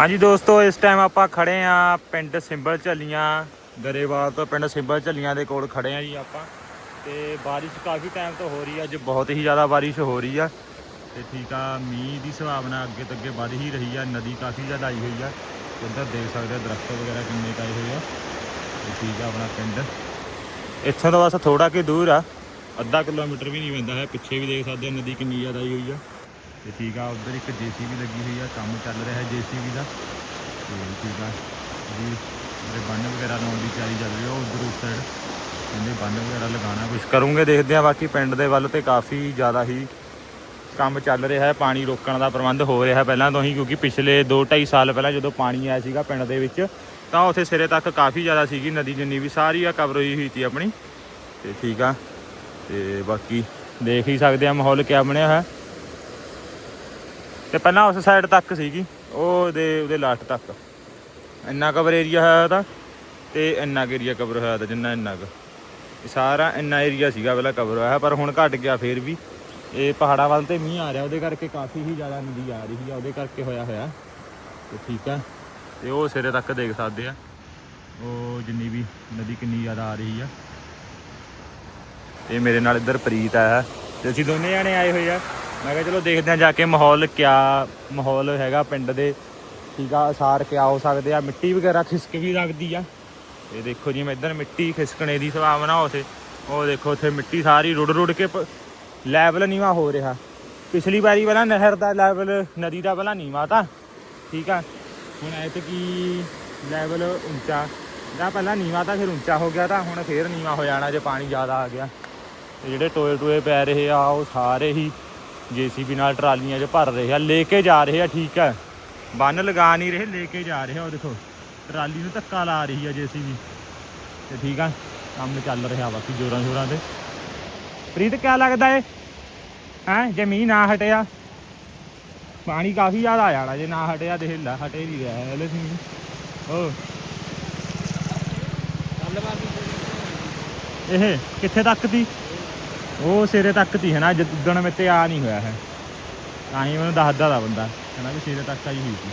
ਹਾਂਜੀ ਦੋਸਤੋ, ਇਸ ਟਾਈਮ ਆਪਾਂ ਖੜੇ ਆ ਪਿੰਡ ਸਿੰਬਲ ਝੱਲੀਆਂ, ਗਰੇਵਾਲ ਤੋਂ ਪਿੰਡ ਸਿੰਬਲ ਝੱਲੀਆਂ ਦੇ ਕੋਲ ਖੜੇ ਆ ਜੀ ਆਪਾਂ। ਤੇ ਬਾਰਿਸ਼ ਕਾਫੀ ਟਾਈਮ ਤੋਂ ਹੋ ਰਹੀ ਆ, ਅੱਜ ਬਹੁਤ ਹੀ ਜ਼ਿਆਦਾ ਬਾਰਿਸ਼ ਹੋ ਰਹੀ ਆ। ਤੇ ਠੀਕ ਆ, ਮੀਂਹ ਦੀ ਸੰਭਾਵਨਾ ਅੱਗੇ ਤੋਂ ਅੱਗੇ ਵੱਧ ਹੀ ਰਹੀ ਆ, ਨਦੀ ਕਾਫੀ ਜ਼ਿਆਦਾ ਆਈ ਹੋਈ ਆ। ਤੇ ਉੱਧਰ ਦੇਖ ਸਕਦੇ ਆ, ਦਰਖਤ ਵਗੈਰਾ ਕਿੰਨੇ ਕੁ ਆਏ ਹੋਏ ਆ। ਤੇ ਠੀਕ ਆ ਆਪਣਾ ਪਿੰਡ। ਇੱਥੋਂ ਤੋਂ ਬਸ ਥੋੜਾ ਕਿ ਦੂਰ ਆ, ਅੱਧਾ ਕਿਲੋਮੀਟਰ ਵੀ ਨਹੀਂ ਪੈਂਦਾ ਹੈ, ਪਿੱਛੇ ਵੀ ਦੇਖ ਸਕਦੇ ਆ, ਨਦੀ ਕਿੰਨੀ ਜ਼ਿਆਦਾ ਆਈ ਹੋਈ ਆ। ਤੇ ਠੀਕ ਆ, ਉੱਧਰ ਇੱਕ ਜੀਸੀਬੀ ਲੱਗੀ ਹੋਈ ਆ, ਕੰਮ ਚੱਲ ਰਿਹਾ ਹੈ ਜੀਸੀਬੀ ਦਾ। ਤੇ ਠੀਕ ਆ, ਜੀ, ਜਿਹੜੇ ਬੰਨ ਵਗੈਰਾ ਲਾਉਣ ਦੀ ਤਿਆਰੀ ਚੱਲ ਰਹੀ ਆ ਉਧਰ ਉਸ ਸਾਈਡ ਕਹਿੰਦੇ ਬੰਨ ਵਗੈਰਾ ਲਗਾਉਣਾ ਕੁਝ ਕਰੂੰਗੇ, ਦੇਖਦੇ ਆ ਬਾਕੀ ਪਿੰਡ ਦੇ ਵੱਲ ਤੇ ਕਾਫੀ ਜ਼ਿਆਦਾ ਹੀ ਕੰਮ ਚੱਲ ਰਿਹਾ ਹੈ, ਪਾਣੀ ਰੋਕਣ ਦਾ ਪ੍ਰਬੰਧ ਹੋ ਰਿਹਾ ਪਹਿਲਾਂ ਤੋਂ ਹੀ, ਕਿਉਂਕਿ ਪਿਛਲੇ 2-2.5 ਸਾਲ ਪਹਿਲਾਂ ਜਦੋਂ ਪਾਣੀ ਆਇਆ ਸੀਗਾ ਪਿੰਡ ਦੇ ਵਿੱਚ, ਤਾਂ ਉੱਥੇ ਸਿਰੇ ਤੱਕ ਕਾਫੀ ਜ਼ਿਆਦਾ ਸੀਗੀ, ਨਦੀ ਜਿੰਨੀ ਵੀ ਸਾਰੀ ਆ ਕਵਰ ਹੋਈ ਹੋਈ ਸੀ ਆਪਣੀ। ਤੇ ਠੀਕ ਆ, ਤੇ ਬਾਕੀ ਦੇਖ ਹੀ ਸਕਦੇ ਆ ਮਾਹੌਲ ਕਿਆ ਬਣਿਆ ਹੋਇਆ ਤੇ ਪਹਿਲਾਂ ਉਸ ਸਾਈਡ ਤੱਕ ਸੀਗੀ, ਉਹ ਦੇ, ਉਹਦੇ ਲਾਸਟ ਤੱਕ। ਇੰਨਾ ਕਵਰ ਏਰੀਆ ਹੋਇਆ ਉਹਦਾ ਤੇ ਇੰਨਾ ਕੁ ਏਰੀਆ ਕਵਰ ਹੋਇਆ ਤਾਂ ਜਿੰਨਾ ਇੰਨਾ ਕੁ। ਇਹ ਸਾਰਾ ਇੰਨਾ ਏਰੀਆ ਸੀਗਾ ਪਹਿਲਾਂ ਕਵਰ ਹੋਇਆ, ਪਰ ਹੁਣ ਘਟ ਗਿਆ ਫੇਰ ਵੀ। ਇਹ ਪਹਾੜਾਂ ਵੱਲ ਤੇ ਮੀਂਹ ਆ ਰਿਹਾ, ਉਹਦੇ ਕਰਕੇ ਕਾਫੀ ਹੀ ਜ਼ਿਆਦਾ ਨਦੀ ਆ ਰਹੀ ਆ ਉਹਦੇ ਕਰਕੇ ਹੋਇਆ ਹੋਇਆ। ਤੇ ਠੀਕ ਆ ਤੇ ਉਹ ਸਿਰੇ ਤੱਕ ਦੇਖ ਸਕਦੇ ਆ। ਉਹ ਜਿੰਨੀ ਵੀ ਨਦੀ ਕਿੰਨੀ ਜ਼ਿਆਦਾ ਆ ਰਹੀ ਆ। ਤੇ ਮੇਰੇ ਨਾਲ ਇੱਧਰ ਪ੍ਰੀਤ ਆਇਆ ਤੇ ਅਸੀਂ ਦੋਨੇ ਜਾਣੇ ਆਏ ਹੋਏ ਆ। ਮੈਂ ਕਿਹਾ ਚਲੋ ਦੇਖਦੇ ਆ ਜਾ ਕੇ ਮਾਹੌਲ ਕਿਆ ਮਾਹੌਲ ਹੈਗਾ ਪਿੰਡ ਦੇ। ਠੀਕ ਆ, ਅਸਾਰ ਕਿਆ ਹੋ ਸਕਦੇ ਆ, ਮਿੱਟੀ ਵਗੈਰਾ ਖਿਸਕ ਵੀ ਲੱਗਦੀ ਆ। ਇਹ ਦੇਖੋ ਜੀ, ਮੈਂ ਇੱਧਰ ਮਿੱਟੀ ਖਿਸਕਣੇ ਦੀ ਸੰਭਾਵਨਾ ਉਥੇ। ਉਹ ਦੇਖੋ ਉੱਥੇ ਮਿੱਟੀ ਸਾਰੀ ਰੁੜ ਰੁੜ ਕੇ ਪ- ਲੈਵਲ ਨੀਵਾ ਹੋ ਰਿਹਾ। ਪਿਛਲੀ ਵਾਰੀ ਪਹਿਲਾਂ ਨਹਿਰ ਦਾ ਲੈਵਲ ਨਦੀ ਦਾ ਪਹਿਲਾਂ ਨੀਵਾ ਤਾਂ। ਠੀਕ ਆ, ਹੁਣ ਐ ਤੇ ਕੀ ਲੈਵਲ ਉੱਚਾ। ਦਾ ਪਹਿਲਾਂ ਨੀਵਾ ਤਾਂ ਫਿਰ ਉੱਚਾ ਹੋ ਗਿਆ ਤਾਂ ਹੁਣ ਫੇਰ ਨੀਵਾ ਹੋ ਜਾਣਾ ਜੇ ਪਾਣੀ ਜ਼ਿਆਦਾ ਆ ਗਿਆ। ਤੇ ਜਿਹੜੇ ਟੋਏ ਟੋਏ ਪੈ ਰਹੇ ਆ, ਉਹ ਸਾਰੇ ਹੀ ਜੀਸੀਬੀ ਨਾਲ ਟਰਾਲੀਆਂ 'ਚ ਭਰ ਰਹੇ ਆ, ਲੈ ਕੇ ਜਾ ਰਹੇ ਆ, ਠੀਕ ਆ। ਬੰਨ ਲਗਾ ਨਹੀਂ ਰਹੇ, ਲੈ ਕੇ ਜਾ ਰਹੇ ਆ, ਉਹ ਦੇਖੋ। ਟਰਾਲੀ ਨੂੰ ਧੱਕਾ ਲਾ ਰਹੀ ਆ ਜੀਸੀਬੀ। ਤੇ ਠੀਕ ਆ, ਕੰਮ ਚੱਲ ਰਿਹਾ ਬਾਕੀ ਜੋਰਾਂ ਸ਼ੋਰਾਂ ਤੇ। ਪ੍ਰੀਤ, ਕਿਆ ਲੱਗਦਾ ਏ? ਹੈ, ਜੇ ਮੀਂਹ ਨਾ ਹਟਿਆ? ਪਾਣੀ ਕਾਫੀ ਜ਼ਿਆਦਾ ਆ ਜਾਣਾ, ਜੇ ਨਾ ਹਟਿਆ ਤੇ ਲੈ ਹਟੇ ਨਹੀਂ ਰਿਹਾ ਹਲੇ ਸੀ ਓ ਇਹ ਕਿੱਥੇ ਤੱਕ ਦੀ? ਉਹ ਸਿਰੇ ਤੱਕ ਦੀ ਹੈ ਨਾ ਜਿੱਦਣ ਮੇਤੇ ਆ ਨਹੀਂ ਹੋਇਆ ਹੈ ਤਾਂ ਹੀ ਮੈਨੂੰ ਦੱਸਦਾ ਦਾ ਬੰਦਾ ਕਹਿੰਦਾ ਵੀ ਸਿਰੇ ਤੱਕ ਆਈ ਹੋਈ ਸੀ।